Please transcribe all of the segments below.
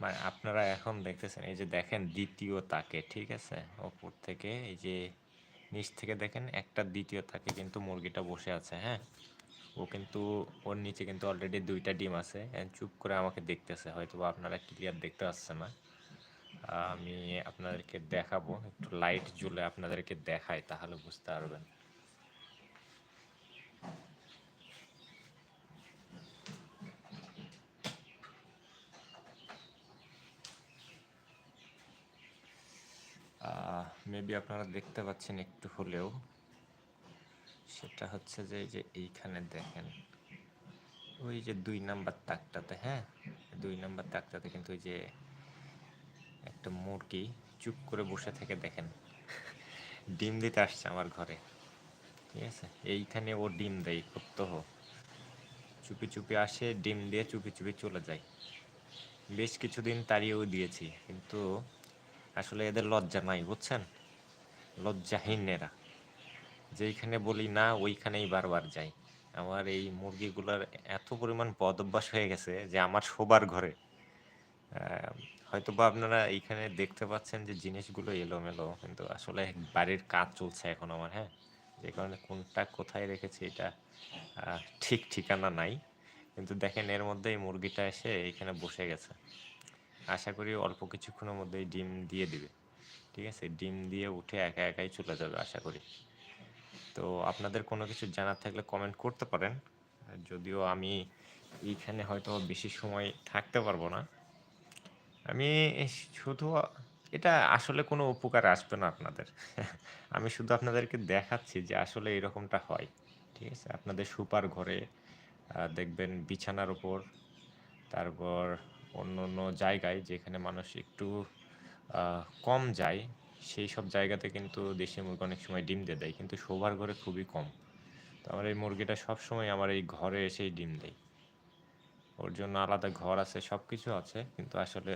মানে আপনারা এখন দেখতেছেন, এই যে দেখেন দ্বিতীয় তাকে, ঠিক আছে? ওপর থেকে, এই যে নিচ থেকে দেখেন একটা দ্বিতীয় তাকে কিন্তু মুরগিটা বসে আছে হ্যাঁ? ও কিন্তু, ওর নিচে কিন্তু অলরেডি দুইটা ডিম আছে। চুপ করে আমাকে দেখতেছে হয়তো আপনারা ক্লিয়ার দেখতে পাচ্ছেন না। আমি আপনাদেরকে দেখাবো, একটু লাইট জ্বলে আপনাদেরকে দেখাই, তাহলে বুঝতে পারবেন। মেবি আপনারা দেখতে পাচ্ছেন একটু হলেও, সেটা হচ্ছে যে যে এইখানে দেখেন, ওই যে দুই নাম্বার তাকটাতে হ্যাঁ? দুই নাম্বার তাকটাতে কিন্তু ওই যে একটা মুরগি চুপ করে বসে থেকে দেখেন, ডিম দিতে আসছে আমার ঘরে, ঠিক আছে? এইখানে ও ডিম দেয়, প্রত্যহ। চুপি চুপি আসে, ডিম দিয়ে চুপি চুপি চলে যায়। বেশ কিছুদিন তাড়িয়েও দিয়েছি, কিন্তু আসলে এদের লজ্জা নাই, বুঝছেন? লজ্জাহীন এরা যেইখানে বলি না, ওইখানেই বারবার যাই। আমার এই মুরগিগুলোর এত পরিমাণ বদ অভ্যাস হয়ে গেছে যে আমার শোবার ঘরে। হয়তো বা আপনারা এইখানে দেখতে পাচ্ছেন যে জিনিসগুলো এলোমেলো, কিন্তু আসলে বাড়ির কাজ চলছে এখন আমার হ্যাঁ? যে কারণে কোনটা কোথায় রেখেছি এটা ঠিক ঠিকানা নাই। কিন্তু দেখেন এর মধ্যে এই মুরগিটা এসে এইখানে বসে গেছে। আশা করি অল্প কিছুক্ষণের মধ্যেই ডিম দিয়ে দিবে। ঠিক আছে? ডিম দিয়ে উঠে একা একাই চলে যাবে আশা করি। তো আপনাদের কোনো কিছু জানার থাকলে কমেন্ট করতে পারেন। যদিও আমি এইখানে হয়তো বেশি সময় থাকতে পারব না। আমি শুধু এটা আসলে কোনো উপকার আসবে না আপনাদের। আমি শুধু আপনাদেরকে দেখাচ্ছি যে আসলে এরকমটা হয়। ঠিক আছে? আপনাদের সুপার ঘরে দেখবেন বিছানার উপর, তারপর অন্য অন্য জায়গায় যেখানে মানুষ একটু কম যায়। সেই সব জায়গাতে কিন্তু দেশি মুরগি অনেক সময় ডিম দিয়ে দেয়, কিন্তু শোবার ঘরে খুবই কম। তো আমার এই মুরগিটা সব সময় আমার এই ঘরে এসেই ডিম দেয়। ওর জন্য আলাদা ঘর আছে সব কিছু আছে, কিন্তু আসলে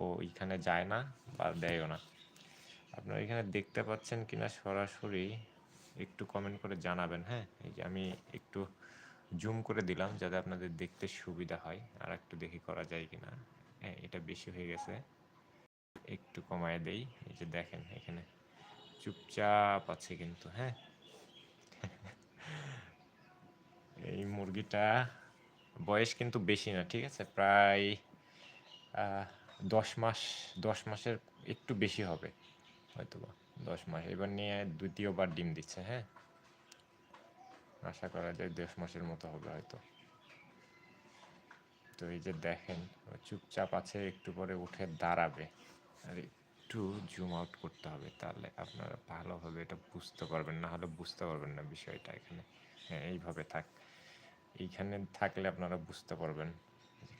ও এইখানে যায় না বা দেয়ও না। আপনারা এখানে দেখতে পাচ্ছেন কিনা সরাসরি একটু কমেন্ট করে জানাবেন হ্যাঁ? এই যে আমি একটু জুম করে দিলাম যাতে আপনাদের দেখতে সুবিধা হয় আর একটু দেখি করা যায় কিনা। হ্যাঁ এটা বেশি হয়ে গেছে। একটু কমায় দেই। এই যে দেখেন, এখানে চুপচাপ আছে কিন্তু হ্যাঁ? এই মুরগিটা বয়স কিন্তু বেশি না, ঠিক আছে? প্রায় দশ মাস, দশ মাসের একটু বেশি হবে হয়তো দশ মাস, এবার নিয়ে দ্বিতীয়বার ডিম দিচ্ছে হ্যাঁ? আশা করা যায় দশ মাসের মতো হবে হয়তো। তো এই যে দেখেন চুপচাপ আছে, একটু পরে উঠে দাঁড়াবে। আর একটু জুম আউট করতে হবে, তাহলে আপনারা ভালোভাবে এটা বুঝতে পারবেন। না হলে বুঝতে পারবেন না বিষয়টা এখানে। হ্যাঁ এইভাবে থাক। এইখানে থাকলে আপনারা বুঝতে পারবেন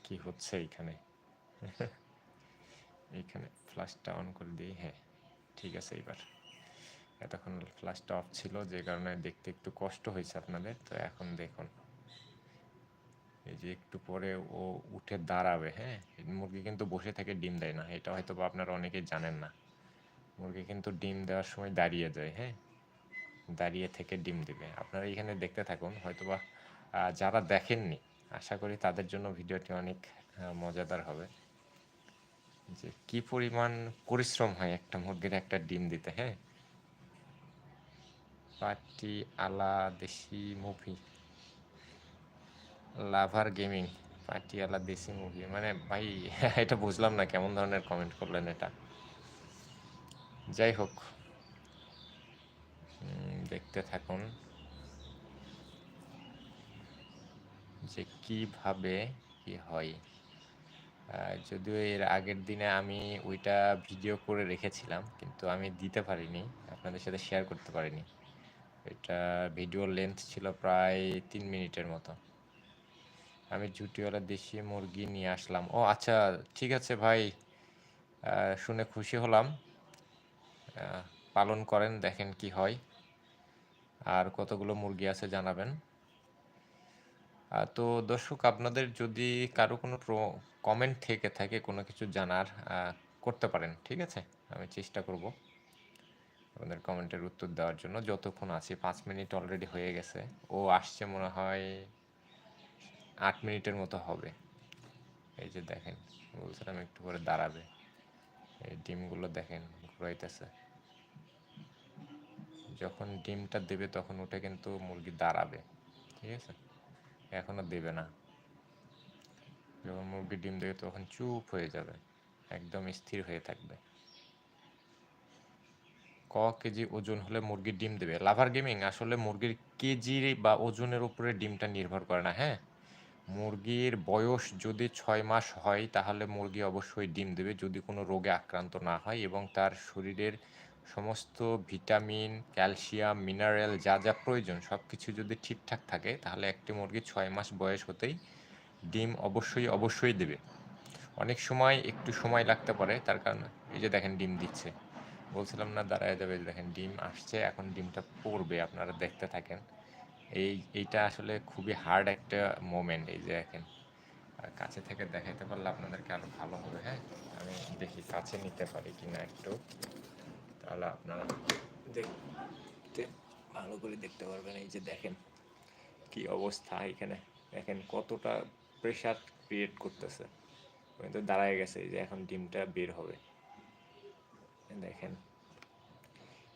কি হচ্ছে এইখানে। এইখানে ফ্ল্যাশটা অন করে দিই। হ্যাঁ ঠিক আছে এইবার। এতক্ষণ ফ্ল্যাশটা অফ ছিল, যে কারণে দেখতে একটু কষ্ট হয়েছে আপনাদের। তো এখন দেখুন। এই যে একটু পরে ও উঠে দাঁড়াবে হ্যাঁ? মুরগি কিন্তু বসে থেকে ডিম দেয় না, এটা হয়তো বা আপনারা অনেকেই জানেন না। মুরগি কিন্তু ডিম দেওয়ার সময় দাঁড়িয়ে যায় হ্যাঁ? দাঁড়িয়ে থেকে ডিম দিবে। আপনারা এখানে দেখতে থাকুন, হয়তোবা যারা দেখেননি, আশা করি তাদের জন্য ভিডিওটি অনেক মজাদার হবে। যে কি পরিমাণ পরিশ্রম হয় একটা মুরগির একটা ডিম দিতে হ্যাঁ? পাটি, আলা, দেশি মুভি লাভার গেমিং, পাটিয়ালা দেশি মুভি। মানে ভাই, এটা বুঝলাম না কেমন ধরনের কমেন্ট করলেন এটা। যাই হোক দেখতে থাকুন যে কীভাবে কি হয়। যদিও এর আগের দিনে আমি ওইটা ভিডিও করে রেখেছিলাম, কিন্তু আমি দিতে পারিনি, আপনাদের সাথে শেয়ার করতে পারিনি। এটা ভিডিও লেন্থ ছিল প্রায় তিন মিনিটের মতো। আমি জুটিওয়ালা দেশি মুরগি নিয়ে আসলাম। ও আচ্ছা ঠিক আছে ভাই। শুনে খুশি হলাম। পালন করেন, দেখেন কি হয়। আর কতগুলো মুরগি আছে জানাবেন। তো দর্শক, আপনাদের যদি কারও কোনো কমেন্ট থেকে থাকে, কোনো কিছু জানার করতে পারেন, ঠিক আছে? আমি চেষ্টা করব আপনাদের কমেন্টের উত্তর দেওয়ার জন্য। যতক্ষণ আছি, পাঁচ মিনিট অলরেডি হয়ে গেছে। ও আসছে মনে হয় আট মিনিটের মতো হবে। এই যে দেখেন, বলছিলাম একটু করে দাঁড়াবে। এই ডিমগুলো দেখেন, ঘুরাইতেছে। যখন ডিমটা দেবে তখন ওটা কিন্তু মুরগি দাঁড়াবে, ঠিক আছে? এখনও দেবে না। যখন মুরগি ডিম দেবে তখন চুপ হয়ে যাবে, একদম স্থির হয়ে থাকবে। ক কেজি ওজন হলে মুরগির ডিম দেবে? লাভার গেমিং, আসলে মুরগির কেজি বা ওজনের উপরে ডিমটা নির্ভর করে না হ্যাঁ? মুরগির বয়স যদি ছয় মাস হয়, তাহলে মুরগি অবশ্যই ডিম দেবে যদি কোনো রোগে আক্রান্ত না হয় এবং তার শরীরের সমস্ত ভিটামিন, ক্যালসিয়াম, মিনারেল যা যা প্রয়োজন সব কিছু যদি ঠিকঠাক থাকে, তাহলে একটি মুরগি ছয় মাস বয়স হতেই ডিম অবশ্যই অবশ্যই দেবে। অনেক সময় একটু সময় লাগতে পারে, তার কারণ এই যে দেখেন ডিম দিচ্ছে। বলছিলাম না দাঁড়ায় যাবে, দেখেন ডিম আসছে, এখন ডিমটা পড়বে, আপনারা দেখতে থাকেন। এই, এইটা আসলে খুবই হার্ড একটা মোমেন্ট এই যে আর কাছে থেকে দেখাইতে পারলে আপনাদেরকে আরও ভালো হবে হ্যাঁ? আমি দেখি কাছে নিতে পারি কিনা একটু। তাহলে আপনারা দেখতে, ভালো করে দেখতে পারবেন, এই যে দেখেন কি অবস্থা এখানে। দেখেন কতটা প্রেশার ক্রিয়েট করতেছে। কিন্তু দাঁড়ায় গেছে, এই যে এখন ডিমটা বের হবে। দেখেন,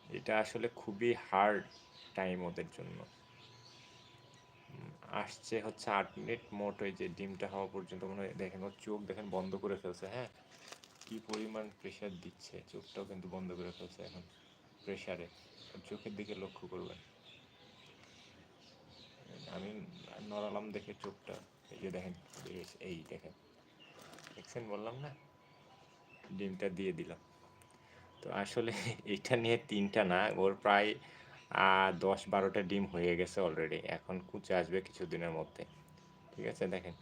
এটা আসলে খুবই হার্ড টাইম ওদের জন্য। আসছে হচ্ছে আট মিনিট মোট ওই যে ডিমটা হওয়া পর্যন্ত মনে হয় দেখেন ওর চোখ দেখেন বন্ধ করে ফেলছে হ্যাঁ? কি পরিমাণ প্রেশার দিচ্ছে, চোখটাও কিন্তু বন্ধ করে ফেলছে এখন প্রেশারে চোখের দিকে লক্ষ্য করবেন। আমি নড়ালাম দেখে চোখটা, এই যে দেখেন এই দেখেন। দেখছেন বললাম না? ডিমটা দিয়ে দিলাম। তো আসলে এটা নিয়ে তিনটা না, ওর প্রায় দশ বারোটা ডিম হয়ে গেছে অলরেডি এখন কুচে আসবে কিছুদিনের মধ্যে। ঠিক আছে, দেখেন।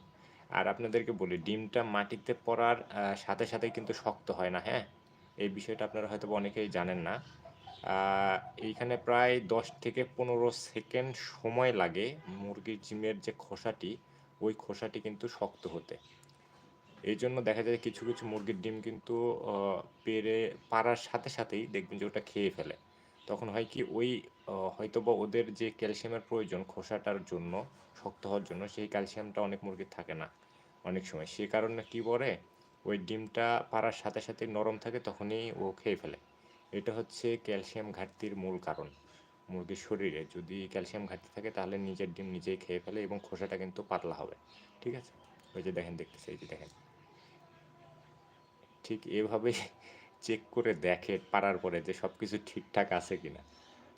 আর আপনাদেরকে বলি, ডিমটা মাটিতে পড়ার সাথে সাথে কিন্তু শক্ত হয় না হ্যাঁ? এই বিষয়টা আপনারা হয়তো অনেকেই জানেন না। এইখানে প্রায় দশ থেকে পনেরো সেকেন্ড সময় লাগে মুরগির ডিমের যে খোসাটি, ওই খোসাটি কিন্তু শক্ত হতে। এই জন্য দেখা যায় কিছু কিছু মুরগির ডিম কিন্তু পেরে, পাড়ার সাথে সাথেই দেখবেন যে ওটা খেয়ে ফেলে। তখন হয় কি ওই আহ, হয়তোবা ওদের যে ক্যালসিয়ামের প্রয়োজন খোসাটার জন্য শক্ত হওয়ার জন্য সেই ক্যালসিয়ামটা অনেক মুরগির থাকে না অনেক সময়। সে কারণে কি করে ওই ডিমটা পাড়ার সাথে সাথে নরম থাকে তখনই ও খেয়ে ফেলে। এটা হচ্ছে ক্যালসিয়াম ঘাটতির মূল কারণ। মুরগির শরীরে যদি ক্যালসিয়াম ঘাটতি থাকে তাহলে নিজের ডিম নিজেই খেয়ে ফেলে এবং খোসাটা কিন্তু পাতলা হবে। ঠিক আছে? ওই যে দেখেন দেখতেছে এই যে দেখেন। ঠিক এভাবে চেক করে দেখে, পারার পরে যে সব কিছু ঠিকঠাক আছে কি না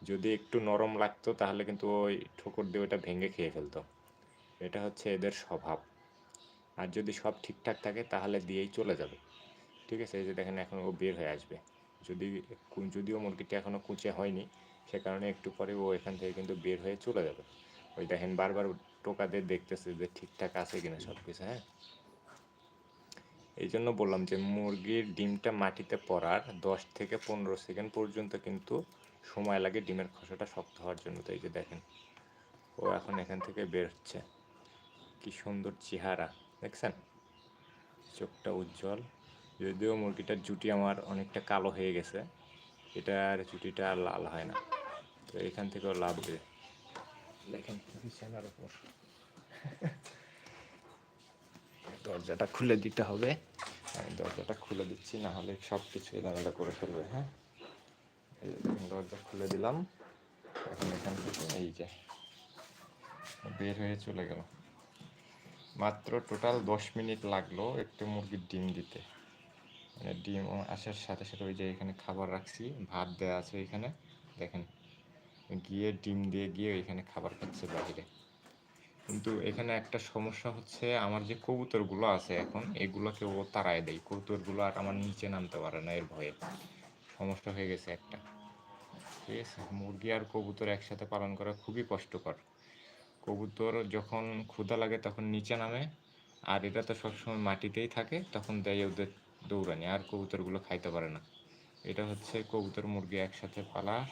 যদি একটু নরম লাগতো, তাহলে কিন্তু ওই ঠোকর দিয়ে ওটা ভেঙে খেয়ে ফেলতো। এটা হচ্ছে এদের স্বভাব। আর যদি সব ঠিকঠাক থাকে, তাহলে দিয়েই চলে যাবে। ঠিক আছে? এই যে দেখেন, এখন ও বের হয়ে আসবে। যদি যদিও মুরগিটা এখনও কুচে হয়নি, সে কারণে একটু পরে ও এখান থেকে কিন্তু বের হয়ে চলে যাবে। ওই দেখেন, বারবার টোকা দিয়ে দেখতেছে যে ঠিকঠাক আছে কিনা সব কিছু হ্যাঁ? এই জন্য বললাম যে মুরগির ডিমটা মাটিতে পড়ার দশ থেকে পনেরো সেকেন্ড পর্যন্ত কিন্তু সময় লাগে ডিমের খোসাটা শক্ত হওয়ার জন্য। তো এই যে দেখেন, ও এখন এখান থেকে বের হচ্ছে। কি সুন্দর চেহারা, দেখছেন? চোখটা উজ্জ্বল। যদিও মুরগিটার জুটি আমার অনেকটা কালো হয়ে গেছে, এটার জুটিটা আর লাল হয় না। তো এখান থেকেও লাভ দেবে। দেখেন, বিছানার উপর। দরজাটা খুলে দিতে হবে। আমি দরজাটা খুলে দিচ্ছি, না হলে সব কিছু এলোমেলো করে ফেলবে হ্যাঁ? এই দরজা খুলে দিলাম। এখন এখান থেকে এই যে বের হয়ে চলে গেল। মাত্র টোটাল দশ মিনিট লাগল একটু মুরগির ডিম দিতে। মানে ডিম আসার সাথে সাথে ওই যে এখানে খাবার রাখছি, ভাত দেওয়া আছে এখানে। দেখেন, গিয়ে ডিম দিয়ে গিয়ে এখানে খাবার খাচ্ছে বাইরে। কিন্তু এখানে একটা সমস্যা হচ্ছে আমার যে কবুতরগুলো আছে এখন, এগুলোকে ও তাড়ায় দেয়। কবুতরগুলো আর আমার নিচে নামতে পারে না, এর ভয়ে। সমস্যা হয়ে গেছে একটা। ঠিক আছে? মুরগি আর কবুতর একসাথে পালন করা খুবই কষ্টকর। কবুতর যখন ক্ষুধা লাগে তখন নিচে নামে, আর এটা তো সবসময় মাটিতেই থাকে, তখন দেয় ওদের দৌড়ানি, আর কবুতরগুলো খাইতে পারে না। এটা হচ্ছে কবুতর মুরগি একসাথে পালা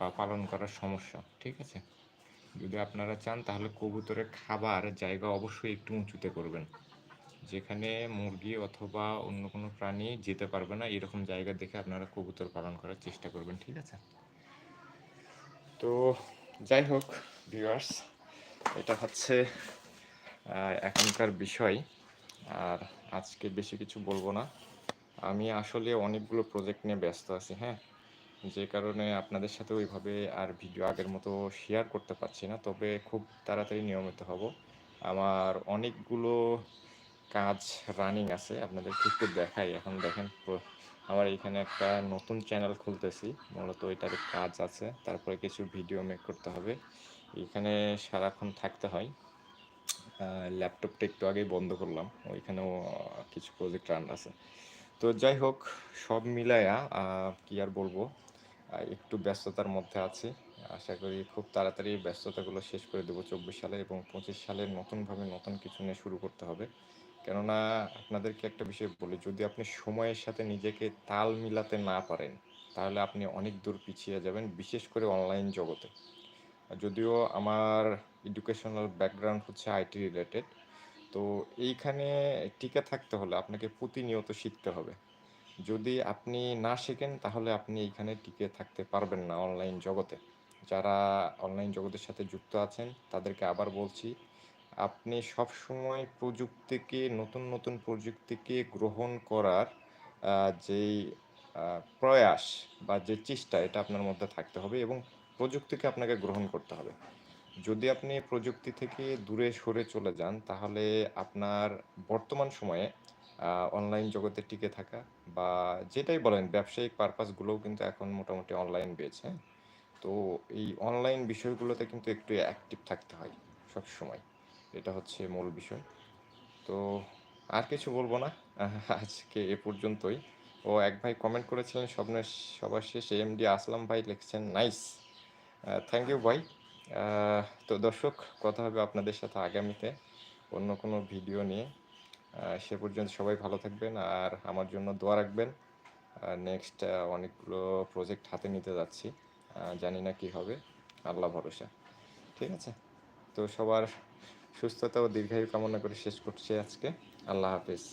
বা পালন করার সমস্যা, ঠিক আছে? যদি আপনারা চান, তাহলে কবুতরের খাবার জায়গা অবশ্যই একটু উঁচুতে করবেন। যেখানে মুরগি অথবা অন্য কোনো প্রাণী যেতে পারবে না, এরকম জায়গা দেখে আপনারা কবুতর পালন করার চেষ্টা করবেন, ঠিক আছে? তো যাই হোক ভিউয়ার্স এটা হচ্ছে এখনকার বিষয়। আর আজকে বেশি কিছু বলব না। আমি আসলে অনেকগুলো প্রজেক্ট নিয়ে ব্যস্ত আছি হ্যাঁ? যে কারণে আপনাদের সাথে ওইভাবে আর ভিডিও আগের মতো শেয়ার করতে পারছি না। তবে খুব তাড়াতাড়ি নিয়মিত হব। আমার অনেকগুলো কাজ রানিং আছে, আপনাদেরকে একটু দেখাই। এখন দেখেন আমার এখানে একটা নতুন চ্যানেল খুলতেছি। মূলত এটার কাজ আছে, তারপরে কিছু ভিডিও মেক করতে হবে। এখানে সারাক্ষণ থাকতে হয়। ল্যাপটপটা একটু আগেই বন্ধ করলাম। ওইখানেও কিছু প্রজেক্ট রান আছে। তো যাই হোক, সব মিলায়া কি আর বলব? একটু ব্যস্ততার মধ্যে আছি। আশা করি খুব তাড়াতাড়ি ব্যস্ততাগুলো শেষ করে দেবো চব্বিশ সালে এবং পঁচিশ সালে নতুনভাবে নতুন কিছু নিয়ে শুরু করতে হবে। কেননা আপনাদেরকে একটা বিষয় বলি, যদি আপনি সময়ের সাথে নিজেকে তাল মিলাতে না পারেন, তাহলে আপনি অনেক দূর পিছিয়ে যাবেন, বিশেষ করে অনলাইন জগতে। যদিও আমার এডুকেশনাল ব্যাকগ্রাউন্ড হচ্ছে আইটি রিলেটেড তো এইখানে টিকে থাকতে হলে আপনাকে প্রতিনিয়ত শিখতে হবে। যদি আপনি না শেখেন, তাহলে আপনি এইখানে টিকে থাকতে পারবেন না অনলাইন জগতে। যারা অনলাইন জগতের সাথে যুক্ত আছেন, তাদেরকে আবার বলছি, আপনি সব সময় প্রযুক্তিকে, নতুন নতুন প্রযুক্তিকে গ্রহণ করার যেই প্রয়াস বা যে চেষ্টা, এটা আপনার মধ্যে থাকতে হবে এবং প্রযুক্তিকে আপনাকে গ্রহণ করতে হবে। যদি আপনি প্রযুক্তি থেকে দূরে সরে চলে যান, তাহলে আপনার বর্তমান সময়ে অনলাইন জগতে টিকে থাকা বা যেটাই বলেন, ব্যবসায়িক পারপাসগুলোও কিন্তু এখন মোটামুটি অনলাইন হ্যাঁ তো এই অনলাইন বিষয়গুলোতে কিন্তু একটু অ্যাক্টিভ থাকতে হয় সব সময় এটা হচ্ছে মূল বিষয়। তো আর কিছু বলব না? আজকে এ পর্যন্তই। ও এক ভাই কমেন্ট করেছিলেন স্বপ্নের সবার শেষ এমডি আসলাম ভাই, লিখছেন নাইস থ্যাংক ইউ ভাই। তো দর্শক, কথা হবে আপনাদের সাথে আগামীতে অন্য কোনো ভিডিও নিয়ে। সে পর্যন্ত সবাই ভালো থাকবেন আর আমার জন্য দোয়া রাখবেন। নেক্সট অনেকগুলো প্রজেক্ট হাতে নিতে যাচ্ছি। জানি না কি হবে। আল্লাহ ভরসা। ঠিক আছে? তো সবার সুস্থতা ও দীর্ঘায়ু কামনা করে শেষ করছি আজকে। আল্লাহ হাফিজ।